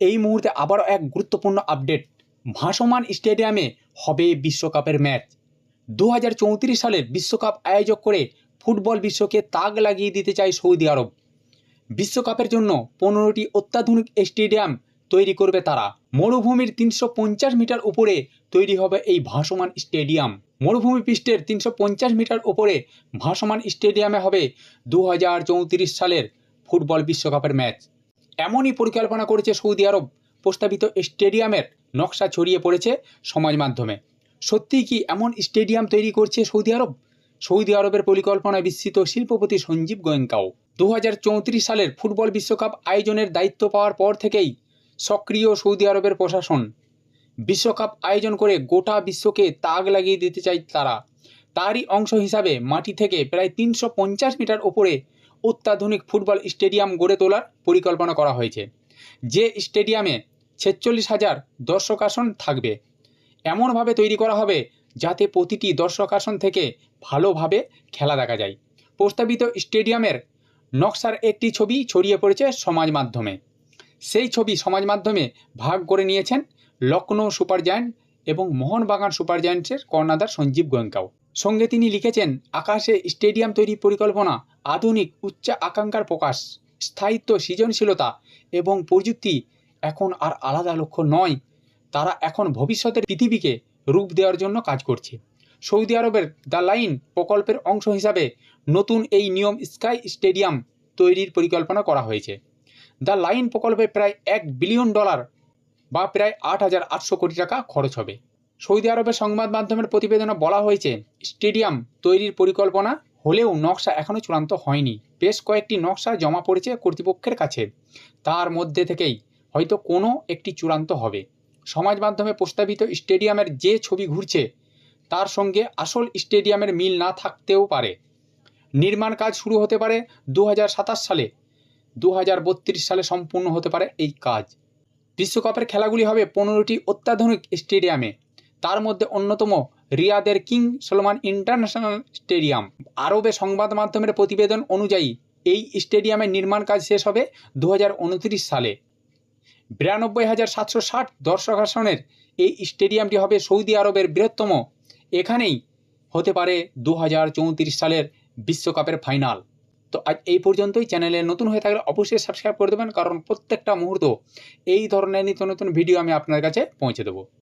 এই মুহূর্তে আবারও এক গুরুত্বপূর্ণ আপডেট ভাসমান স্টেডিয়ামে হবে বিশ্বকাপের ম্যাচ দু হাজার চৌত্রিশ সালের বিশ্বকাপ আয়োজক করে ফুটবল বিশ্বকে তাক লাগিয়ে দিতে চায় সৌদি আরব। বিশ্বকাপের জন্য পনেরোটি অত্যাধুনিক স্টেডিয়াম তৈরি করবে তারা। মরুভূমির তিনশো পঞ্চাশ মিটার উপরে তৈরি হবে এই ভাসমান স্টেডিয়াম। মরুভূমি পৃষ্ঠের তিনশো পঞ্চাশ মিটার উপরে ভাসমান স্টেডিয়ামে হবে দু হাজার চৌত্রিশ সালের ফুটবল বিশ্বকাপের ম্যাচ এমনই পরিকল্পনা করেছে সৌদি আরব। প্রস্তাবিত স্টেডিয়ামের নকশা ছড়িয়ে পড়েছে সমাজ মাধ্যমে। সত্যিই কি এমন স্টেডিয়াম তৈরি করছে সৌদি আরব? সৌদি আরবের পরিকল্পনায় বিস্তৃত শিল্পপতি সঞ্জীব গোয়েঙ্কাও। দু হাজার চৌত্রিশ সালের ফুটবল বিশ্বকাপ আয়োজনের দায়িত্ব পাওয়ার পর থেকেই সক্রিয় সৌদি আরবের প্রশাসন। বিশ্বকাপ আয়োজন করে গোটা বিশ্বকে তাক লাগিয়ে দিতে চাই তারা। তারই অংশ হিসাবে মাটি থেকে প্রায় তিনশো পঞ্চাশ মিটার ওপরে অত্যাধুনিক ফুটবল স্টেডিয়াম গড়ে তোলার পরিকল্পনা করা হয়েছে। যে স্টেডিয়ামে ছেচল্লিশ হাজার দর্শক আসন থাকবে, এমনভাবে তৈরি করা হবে যাতে প্রতিটি দর্শক আসন থেকে ভালোভাবে খেলা দেখা যায়। প্রস্তাবিত স্টেডিয়ামের নকশার একটি ছবি ছড়িয়ে পড়েছে সমাজ মাধ্যমে। সেই ছবি সমাজ মাধ্যমে ভাগ করে নিয়েছেন লখনৌ সুপার জায়ান্ট এবং মোহনবাগান সুপার জায়ান্টসের কর্ণাধার সঞ্জীব গোয়েঙ্কাও। সঙ্গে তিনি লিখেছেন, আকাশে স্টেডিয়াম তৈরির পরিকল্পনা আধুনিক উচ্চ আকাঙ্ক্ষার প্রকাশ, স্থায়িত্ব, সৃজনশীলতা এবং প্রযুক্তি এখন আর আলাদা লক্ষ্য নয়, তারা এখন ভবিষ্যতের পৃথিবীকে রূপ দেওয়ার জন্য কাজ করছে। সৌদি আরবের দ্য লাইন প্রকল্পের অংশ হিসাবে নতুন এই নিয়ম স্কাই স্টেডিয়াম তৈরির পরিকল্পনা করা হয়েছে। দ্য লাইন প্রকল্পে প্রায় এক বিলিয়ন ডলার বা প্রায় আট হাজার আটশো কোটি টাকা খরচ হবে। সৌদি আরবের সংবাদ মাধ্যমের প্রতিবেদনে বলা হয়েছে, স্টেডিয়াম তৈরির পরিকল্পনা হলেও নকশা এখনও চূড়ান্ত হয়নি। বেশ কয়েকটি নকশা জমা পড়েছে কর্তৃপক্ষের কাছে। তার মধ্যে থেকেই হয়তো কোনো একটি চূড়ান্ত হবে। সমাজ মাধ্যমে প্রস্তাবিত স্টেডিয়ামের যে ছবি ঘুরছে, তার সঙ্গে আসল স্টেডিয়ামের মিল না থাকতেও পারে। নির্মাণ কাজ শুরু হতে পারে দু হাজার সাতাশ সালে। দু হাজার বত্রিশ সালে সম্পূর্ণ হতে পারে এই কাজ। বিশ্বকাপের খেলাগুলি হবে পনেরোটি অত্যাধুনিক স্টেডিয়ামে। তার মধ্যে অন্যতম রিয়াদের কিং সলমান ইন্টারন্যাশনাল স্টেডিয়াম। আরবে সংবাদ মাধ্যমের প্রতিবেদন অনুযায়ী, এই স্টেডিয়ামের নির্মাণ কাজ শেষ হবে দু হাজার উনত্রিশ সালে। বিরানব্বই হাজার সাতশো ষাট দর্শক আসনের এই স্টেডিয়ামটি হবে সৌদি আরবের বৃহত্তম। এখানেই হতে পারে দু হাজার চৌত্রিশ সালের বিশ্বকাপের ফাইনাল। তো আজ এই পর্যন্তই। চ্যানেলে নতুন হয়ে থাকলে অবশ্যই সাবস্ক্রাইব করে দেবেন, কারণ প্রত্যেকটা মুহূর্ত এই ধরনের নিত্য নতুন ভিডিও আমি আপনার কাছে পৌঁছে দেবো।